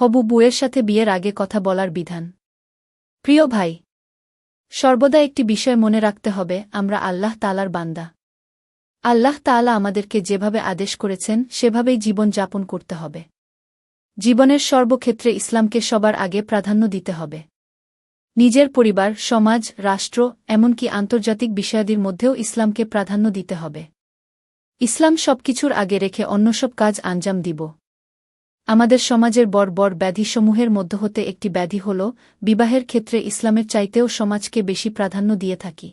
হবু বুয়ের সাথে বিয়ের আগে কথা বলার বিধান। প্রিয় ভাই, সর্বদা একটি বিষয় মনে রাখতে হবে, আমরা আল্লাহ তালার বান্দা। আল্লাহ তাআলা আমাদেরকে যেভাবে আদেশ করেছেন, সেভাবেই জীবন যাপন করতে হবে। জীবনের সর্বক্ষেত্রে ইসলামকে সবার আগে প্রাধান্য দিতে হবে। নিজের পরিবার, সমাজ, রাষ্ট্র, এমনকি আন্তর্জাতিক বিষয়াদির মধ্যেও ইসলামকে প্রাধান্য দিতে হবে। ইসলাম সবকিছুর আগে রেখে অন্য সব কাজ আঞ্জাম দিব। আমাদের সমাজের বড় ব্যাধিসমূহের মধ্য হতে একটি ব্যাধি হল, বিবাহের ক্ষেত্রে ইসলামের চাইতেও সমাজকে বেশি প্রাধান্য দিয়ে থাকি।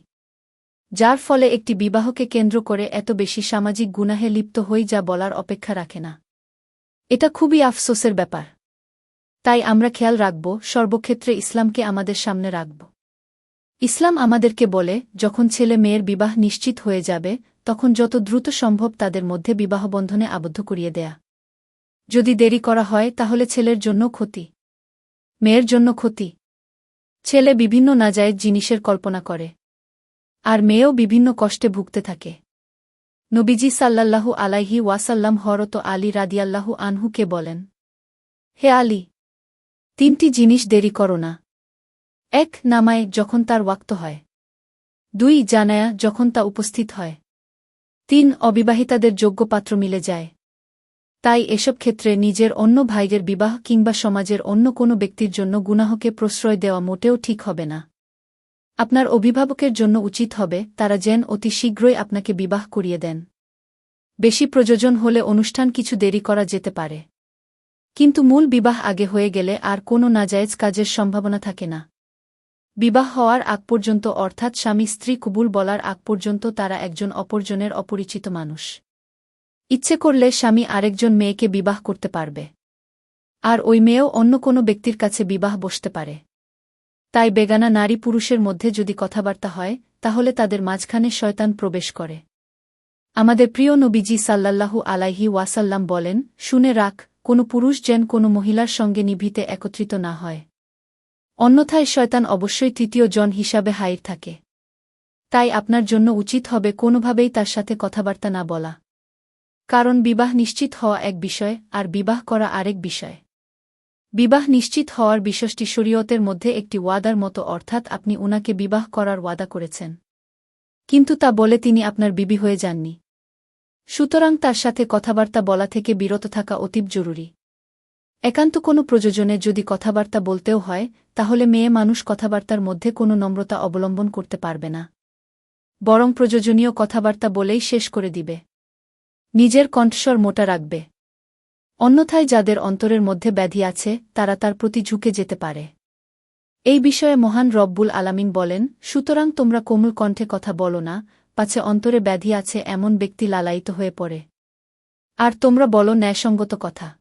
যার ফলে একটি বিবাহকে কেন্দ্র করে এত বেশি সামাজিক গুনাহে লিপ্ত হই যা বলার অপেক্ষা রাখে না। এটা খুবই আফসোসের ব্যাপার। তাই আমরা খেয়াল রাখব, সর্বক্ষেত্রে ইসলামকে আমাদের সামনে রাখব। ইসলাম আমাদেরকে বলে, যখন ছেলে মেয়ের বিবাহ নিশ্চিত হয়ে যাবে, তখন যত দ্রুত সম্ভব তাদের মধ্যে বিবাহবন্ধনে আবদ্ধ করিয়ে দেয়া। যদি দেরি করা হয়, তাহলে ছেলের জন্য ক্ষতি। মেয়ের জন্য ক্ষতি। ছেলে বিভিন্ন নাজায়েজ জিনিসের কল্পনা করে। আর মেয়েও বিভিন্ন কষ্টে ভুগতে থাকে। নবীজি সাল্লাল্লাহু আলাইহি ওয়াসাল্লাম হরত আলী রাদিয়াল্লাহু আনহুকে বলেন, হে আলী, তিনটি জিনিস দেরি করো না। এক, নামায় যখন তার ওয়াক্ত হয়। দুই, জানায়া যখন তা উপস্থিত হয়। তিন, অবিবাহিতাদের যোগ্য পাত্র মিলে যায়। তাই এসব ক্ষেত্রে নিজের অন্য ভাইদের বিবাহ কিংবা সমাজের অন্য কোনো ব্যক্তির জন্য গুনাহকে প্রশ্রয় দেওয়া মোটেও ঠিক হবে না। আপনার অভিভাবকের জন্য উচিত হবে তারা যেন অতি শীঘ্রই আপনাকে বিবাহ করিয়ে দেন। বেশি প্রযোজন হলে অনুষ্ঠান কিছু দেরি করা যেতে পারে। কিন্তু মূল বিবাহ আগে হয়ে গেলে আর কোনো নাজায়েজ কাজের সম্ভাবনা থাকে না। বিবাহ হওয়ার আগ পর্যন্ত অর্থাৎ স্বামী স্ত্রী কুবুল বলার আগ পর্যন্ত তারা একজন অপরজনের অপরিচিত মানুষ। ইচ্ছে করলে স্বামী আরেকজন মেয়েকে বিবাহ করতে পারবে। আর ওই মেয়েও অন্য কোনো ব্যক্তির কাছে বিবাহ বসতে পারে। তাই বেগানা নারী পুরুষের মধ্যে যদি কথাবার্তা হয়, তাহলে তাদের মাঝখানে শয়তান প্রবেশ করে। আমাদের প্রিয় নবীজি সাল্লাল্লাহু আলাইহি ওয়াসাল্লাম বলেন, শুনে রাখ, কোনো পুরুষ যেন কোনো মহিলার সঙ্গে নিভিতে একত্রিত না হয়। অন্যথায় শয়তান অবশ্যই তৃতীয় জন হিসাবে হাইর থাকে। তাই আপনার জন্য উচিত হবে কোনোভাবেই তার সাথে কথাবার্তা না বলা। কারণ বিবাহ নিশ্চিত হওয়া এক বিষয় আর বিবাহ করা আরেক বিষয়। বিবাহ নিশ্চিত হওয়ার বিষয়টি শরীয়তের মধ্যে একটি ওয়াদার মতো, অর্থাৎ আপনি উনাকে বিবাহ করার ওয়াদা করেছেন। কিন্তু তা বলে তিনি আপনার বিবি হয়ে যাননি। সুতরাং তার সাথে কথাবার্তা বলা থেকে বিরত থাকা অতীব জরুরি। একান্ত কোনো প্রযোজনে যদি কথাবার্তা বলতেও হয়, তাহলে মেয়ে মানুষ কথাবার্তার মধ্যে কোনো নম্রতা অবলম্বন করতে পারবে না। বরং প্রয়োজনীয় কথাবার্তা বলেই শেষ করে দিবে। নিজের কণ্ঠস্বর মোটা রাখবে। অন্যথায় যাদের অন্তরের মধ্যে ব্যাধি আছে, তারা তার প্রতি ঝুঁকে যেতে পারে। এই বিষয়ে মহান রব্বুল আলামিন বলেন, সুতরাং তোমরা কোমল কণ্ঠে কথা বলো না, পাছে অন্তরে ব্যাধি আছে এমন ব্যক্তি লালায়িত হয়ে পড়ে। আর তোমরা বলো ন্যায়সঙ্গত কথা।